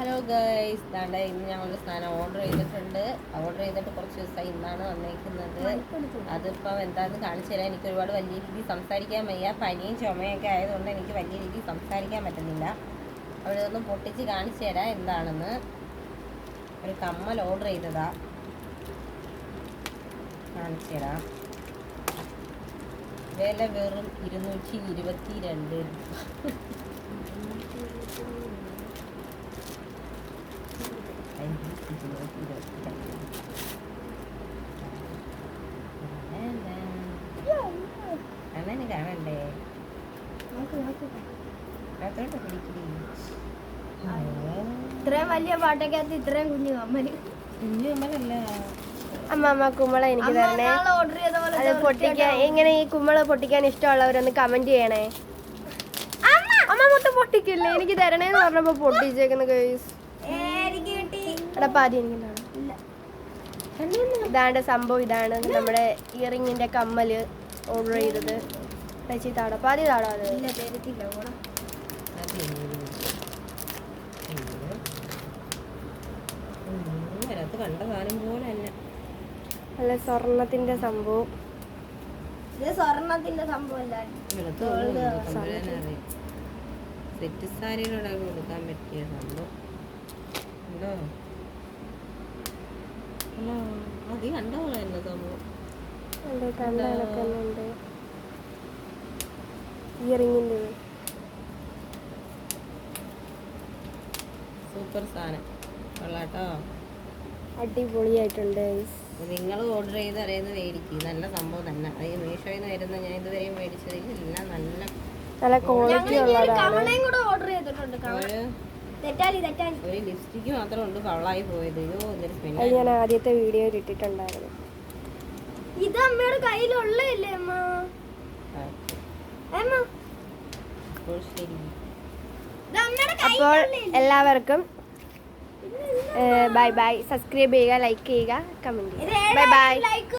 Hello guys ഇതാണ്ട് ഇന്ന് ഞങ്ങളൊരു സാധനം ഓർഡർ ചെയ്തിട്ടുണ്ട്. ഓർഡർ ചെയ്തിട്ട് കുറച്ച് ദിവസമായി ഇന്നാണ് വന്നേക്കുന്നത്. അതിപ്പം എന്താന്ന് കാണിച്ചു തരാൻ എനിക്ക് ഒരുപാട് വലിയ രീതിയിൽ സംസാരിക്കാൻ വയ്യ. പനിയും ചുമയൊക്കെ ആയതുകൊണ്ട് എനിക്ക് വലിയ രീതിയിൽ സംസാരിക്കാൻ പറ്റുന്നില്ല. അവിടെ ഒന്ന് പൊട്ടിച്ച് കാണിച്ചു തരാം എന്താണെന്ന്. ഒരു കമ്മൽ ഓർഡർ ചെയ്തതാ. കാണിച്ചു തരാം. വില വെറും ഇരുന്നൂറ്റി ഇരുപത്തി രണ്ട് അണ്ണന് കാണണ്ടേ അതോട്ട് പിടിക്കടി ഇത്രയും വലിയ പാട്ടൊക്കെ ഇത്രയും കുഞ്ഞു അമ്മന്. കുഞ്ഞു അമ്മനല്ല അമ്മ കുമ്മള എനിക്ക് തരണേ. അത് പൊട്ടിക്കാൻ എങ്ങനെ ഈ കുമ്മള പൊട്ടിക്കാൻ ഇഷ്ടമുള്ളവരൊന്ന് കമന്റ് ചെയ്യണേ. അമ്മ! മൊത്തം പൊട്ടിക്കില്ലേ? എനിക്ക് തരണേന്ന് പറഞ്ഞപ്പോ പൊട്ടിച്ചേക്കുന്ന കേസ് കിട്ടി എടാ പാതി എനിക്ക് തരണം. ഇതാണ്ട് സംഭവം ഇതാണ് നമ്മുടെ ഇയറിങ്ങിന്റെ കമ്മൽ ഓർഡർ ചെയ്തത്. ചേച്ചി തടപ്പാതി പാതി താടാ അത്. ഇല്ല തരത്തില്ല ഓണം. അത് കണ്ട സാധനം പോലെ അല്ല നല്ല സ്വർണത്തിന്റെ സംഭവം ഇത് സ്വർണത്തിന്റെ സംഭവം സെറ്റ് സാരികളൊക്കെ കൊടുക്കാൻ പറ്റിയ സംഭവം. ഉണ്ടോ? സംഭവം. സൂപ്പർ സാധനം. കൊള്ളാട്ടോ. അടിപൊളിയായിട്ടുണ്ട്. നിങ്ങൾ ഓർഡർ ചെയ്ത് അറിയുന്നത് മേടിക്കും. നല്ല സംഭവം തന്നെ. അത് ഈ മീഷോയിൽ നിന്ന് വരുന്ന ഞാൻ ഇതുവരെയും മേടിച്ചതിൽ എല്ലാം നല്ല നല്ല ക്വാളിറ്റി ഉള്ളതാണ്. ഓർഡർ ചെയ്തിട്ടുണ്ട് ഒരു ലിപ്സ്റ്റിക്ക് മാത്രമേ ഉള്ളൂ കവളായി പോയത്. അയ്യോ എന്തൊരു അത് സ്മെല്ല് ഞാൻ ആദ്യത്തെ വീഡിയോയിൽ ഇട്ടിട്ടുണ്ടായിരുന്നു. ഇത് അമ്മയുടെ കയ്യിലുള്ളല്ലേ അമ്മ? അമ്മ. അപ്പോൾ എല്ലാവർക്കും ബൈ ബൈ. സബ്സ്ക്രൈബ് ചെയ്യുക ലൈക്ക് ചെയ്യുക കമന്റ് ചെയ്യുക. Bye bye